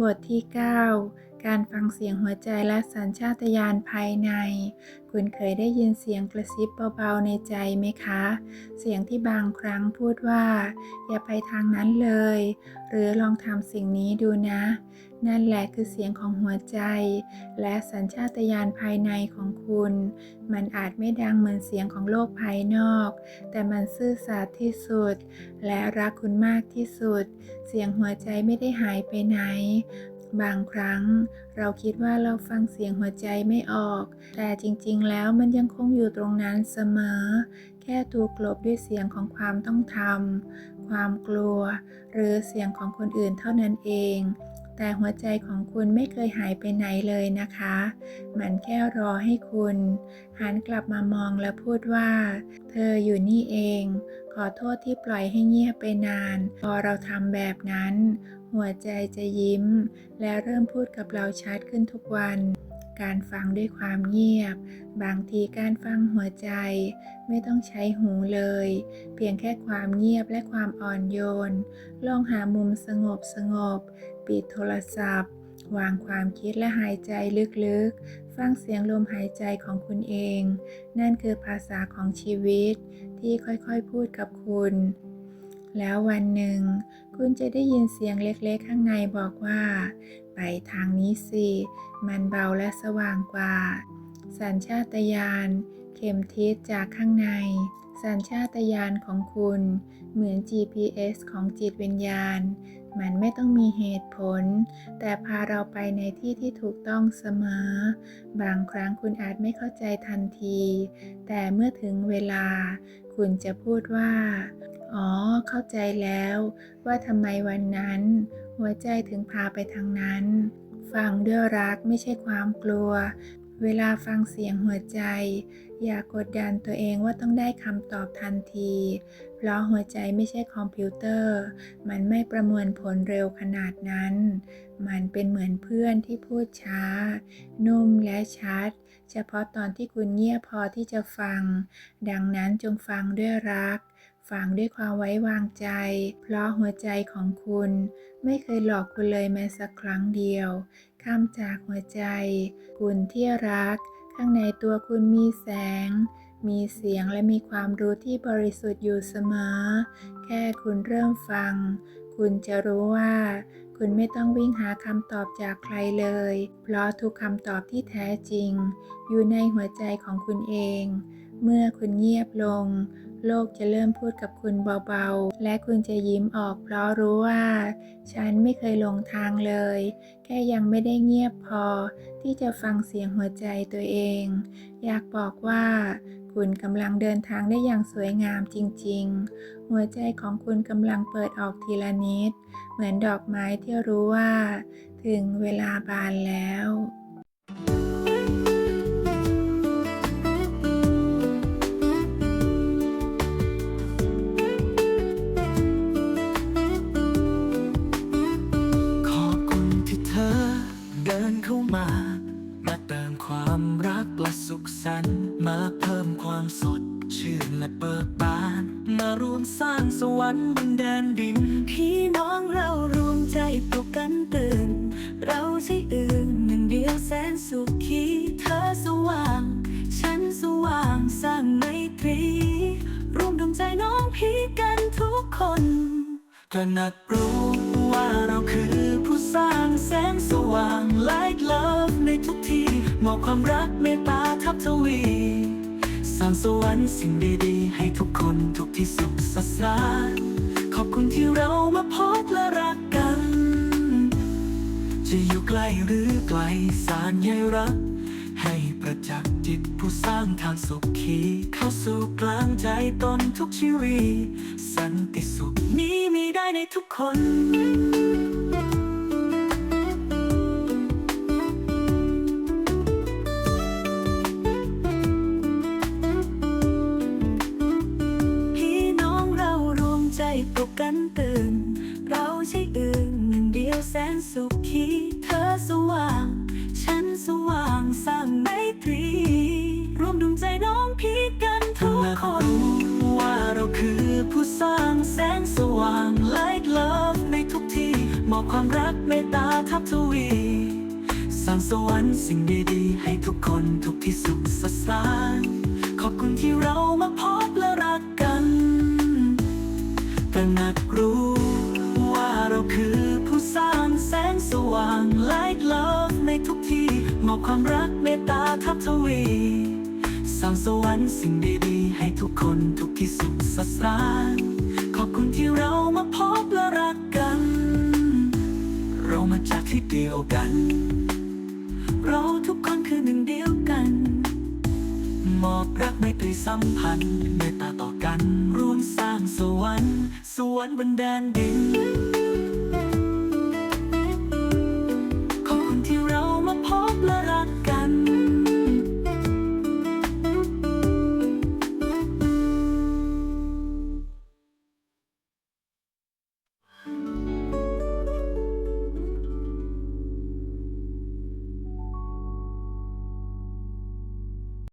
บทที่ 9 การฟังเสียงหัวใจและสัญชาตญาณภายใน คุณเคยได้ยินเสียงกระซิบเบาๆในใจไหมคะ เสียงที่บางครั้งพูดว่า อย่าไปทางนั้นเลย หรือลองทำสิ่งนี้ดูนะ นั่นแหละคือเสียงของหัวใจ และสัญชาตญาณภายในของคุณ มันอาจไม่ดังเหมือนเสียงของโลกภายนอก แต่มันซื่อสัตย์ที่สุด และรักคุณมากที่สุด เสียงหัวใจไม่ได้หายไปไหน บางครั้งเราคิดว่าเราฟังเสียงหัวใจไม่ออก แต่จริงๆ แล้วมันยังคงอยู่ตรงนั้นเสมอ แค่ถูกกลบด้วยเสียงของความต้องทำ ความกลัว หรือเสียงของคนอื่นเท่านั้นเอง แต่หัวใจของคุณไม่เคยหายไปไหนเลยนะคะ มันแค่รอให้คุณหันกลับมามองและพูดว่า เธออยู่นี่เอง ขอโทษที่ปล่อยให้เงียบไปนาน พอเราทำแบบนั้น หัวใจจะยิ้ม และเริ่มพูดกับเราชัดขึ้นทุกวัน การฟังด้วยความเงียบ บางทีการฟังหัวใจ ไม่ต้องใช้หูเลย เพียงแค่ความเงียบและความอ่อนโยน ลองหามุมสงบสงบ ปิดโทรศัพท์ วางความคิดและหายใจลึกๆ ฟังเสียงลมหายใจของคุณเอง นั่นคือภาษาของชีวิตที่ค่อยๆพูดกับคุณ แล้ววันหนึ่ง คุณจะได้ยินเสียงเล็กๆ ข้างในบอกว่า ไปทางนี้สิ มันเบาและสว่างกว่า สัญชาตญาณเข็มทิศจากข้างใน สัญชาตญาณของคุณ เหมือน GPS ของจิตวิญญาณ มันไม่ต้องมีเหตุผล แต่พาเราไปในที่ที่ถูกต้องเสมอ บางครั้งคุณอาจไม่เข้าใจทันที แต่เมื่อถึงเวลา คุณจะพูดว่า อ๋อ เข้าใจแล้วว่าทำไมวันนั้น หัวใจถึงพาไปทางนั้น ฟังด้วยรักไม่ใช่ความกลัว เวลาฟังเสียงหัวใจ อย่ากดดันตัวเองว่าต้องได้คำตอบทันที เพราะหัวใจไม่ใช่คอมพิวเตอร์ มันไม่ประมวลผลเร็วขนาดนั้น มันเป็นเหมือนเพื่อนที่พูดช้า นุ่มและชัด เฉพาะตอนที่คุณเงียบพอที่จะฟัง ดังนั้นจงฟังด้วยรัก ฟังด้วยความไว้วางใจ เพราะหัวใจของคุณไม่เคยหลอกคุณเลยแม้สักครั้งเดียวข้ามจากหัวใจ คุณที่รัก ข้างในตัวคุณมีแสง มีเสียงและมีความรู้ที่บริสุทธิ์อยู่เสมอ แค่คุณเริ่มฟัง คุณจะรู้ว่าคุณไม่ต้องวิ่งหาคำตอบจากใครเลย เพราะทุกคำตอบที่แท้จริง อยู่ในหัวใจของคุณเอง เมื่อคุณเงียบลง โลกจะเริ่มพูดกับคุณเบาๆ และคุณจะยิ้มออกเพราะรู้ว่า ฉันไม่เคยหลงทางเลย แค่ยังไม่ได้เงียบพอ ที่จะฟังเสียงหัวใจตัวเอง อยากบอกว่า คุณกำลังเดินทางได้อย่างสวยงามจริง ๆ หัวใจของคุณกำลังเปิดออกทีละนิด เหมือนดอกไม้ที่รู้ว่า ถึงเวลาบานแล้ว ชื่นและเบิกบาน มารวมสร้างสวรรค์บนแดนดิน พี่น้องเรารวมใจปลุกกันตื่น เราใช่อื่นหนึ่งเดียวแสนสุขีเธอสว่าง ฉันสว่างสร้างไมตรีรวมดวงใจน้องพี่กันทุกคนตระหนักรู้ว่าเราคือผู้สร้างแสงสว่าง Light Love ในทุกที่มอบความรักเมตตาทับทวีางสวรรค์สิ่งดีๆ ให้ทุกคนทุกที่สุขสดใสขอบคุณที่เรามาพบและรักกัน จะอยู่ใกล้หรือไกลสารใยรัก ให้ประจักษ์จิตผู้สร้างทางสุขีเข้าสู่กลางใจตนทุกชีวิตสันติสุขนี้มีได้ในทุกคน อบความรักเมตตาทับทวี สร้างสวรรค์สิ่งดีๆ ให้ทุกคนทุกที่สุขสดใสขอบคุณที่เรามาพบและรักกันตระหนักรู้ว่าเราคือผู้สร้างแสงสว่าง Light Love ในทุกที่มอบความรักเมตตาทับทวีสร้างสวรรค์สิ่งดีๆ ให้ทุกคนทุกที่สุขสดใสขอบคุณที่เรามาพบ จากที่เดียวกัน เราทุกคนคือหนึ่งเดียวกัน มอบรักไม่ตรีสัมพันธ์เมตตาต่อกัน ร่วมสร้างสวรรค์ สวรรค์บนแดนดิน